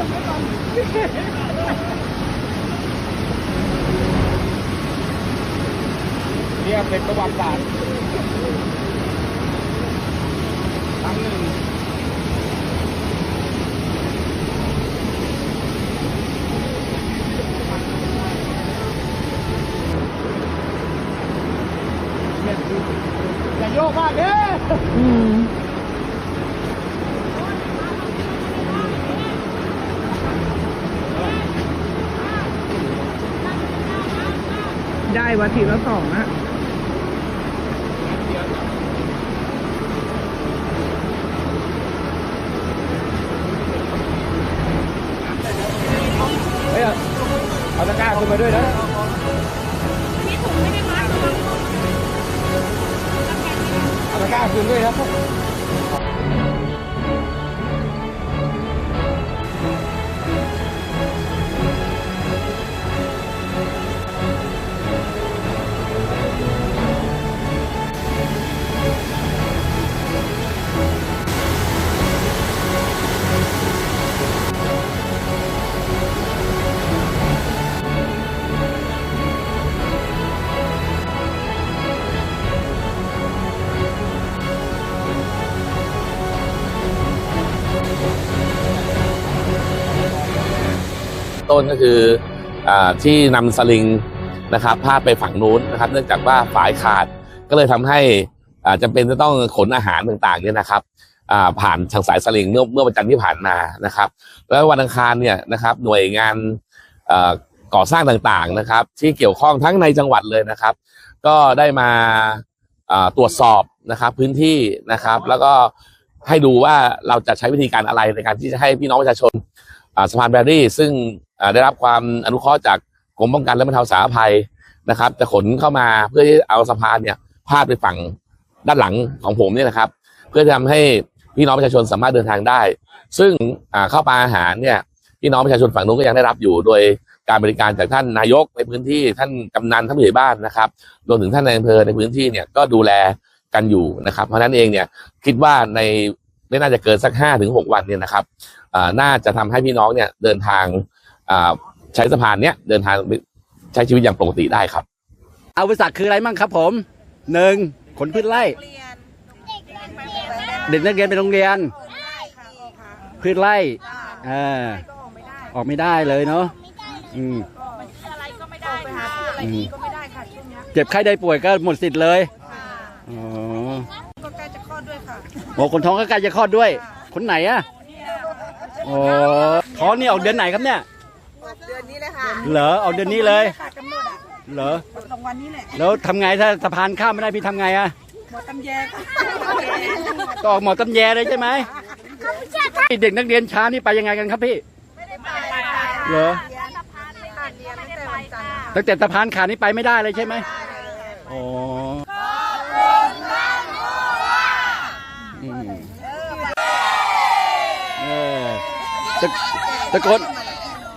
เนี่ยเป็นประวัติศาสตร์ครั้งหนึ่งอย่าโยกมากเด้อ ได้วัตถีละสองอะเฮ้ยเอาตะกร้าขึ้นมาด้วยนะมีถุงไม่ได้มัดระวังเอาตะกร้าขึ้นด้วยครั ต้นก็คืออที่นำสลิงนะครับพาดไปฝั่งนู้นนะครับ เนื่องจากว่าฝายขาดก็เลยทำให้อ่าจำเป็นจะต้องขนอาหารต่างๆเนี่ยนะครับผ่านทางสายสลิงเมื่อเมื่อวันจันทร์ที่ผ่านมานะครับ แล้ววันอังคารเนี่ยนะครับหน่วยงานก่อสร้างต่างๆนะครับ ที่เกี่ยวข้องทั้งในจังหวัดเลยนะครับ ก็ได้มาตรวจสอบนะครับพื้นที่นะครับ แล้วก็ให้ดูว่าเราจะใช้วิธีการอะไรในการที่จะให้พี่น้องประชาชน สะพานแบรี่ซึ่งได้รับความอนุเคราะห์จากกรมป้องกันและบรรเทาสาธารณภัยนะครับจะขนเข้ามาเพื่อที่เอาสะพานเนี่ยพาดไปฝั่งด้านหลังของผมเนี่ยนะครับ เพื่อจะทำให้พี่น้องประชาชนสามารถเดินทางได้ ซึ่งอ่าข้าปลาอาหารเนี่ยพี่น้องประชาชนฝั่งนู้นก็ยังได้รับอยู่ โดยการบริการจากท่านนายกในพื้นที่ท่านกำนันท่านผู้ใหญ่บ้านนะครับรวมถึงท่านในอำเภอในพื้นที่เนี่ยก็ดูแลกันอยู่นะครับ เพราะนั้นเองเนี่ยคิดว่าใน ไม่น่าจะเกินสักห้าถึงหกวันเนี่ยนะครับอ่าน่าจะทำให้พี่น้องเนี่ยเดินทางอ่าใช้สะพานเนี้ยเดินทางใช้ชีวิตอย่างปกติได้ครับ อาวุธศักดิ์คืออะไรมั่งครับผมหนึ่งขนพืชไร่เรียนเด็กนักเรียนไปโรงเรียน พืชไร่เออออกไม่ได้เลยเนาะอืมอะไรก็ไม่ได้ค่ะอะไรอืมก็ไม่ได้ค่ะช่วงเนี้ยเจ็บไข้ได้ป่วยก็หมดสิทธิ์เลยค่ะอ๋อ โอ้คนท้องก็ใกล้จะคลอดด้วย คนไหนอะโอ้ท้องนี่ออกเดือนไหนครับเนี่ย เดือนนี้เลยค่ะเหรอออกเดือนนี้เลย ค่ะกำหนดอะเหรอ รางวัลนี้แหละแล้วทำไงถ้าสะพานข้ามไม่ได้พี่ทำไงอะหมดตำแยค่ะก็ออกหมอตำแยเลยใช่ไหมเด็กนักเรียนช้านี่ไปยังไงกันครับพี่ไม่ได้ไปค่ะเหรอเรียนสะพานเลยค่ะเรียนตั้งแต่วันจันทร์ค่ะตั้งแต่สะพานขาดนี่ไปไม่ได้เลยใช่ไหมอ๋ออืมเออ ตะตะโกน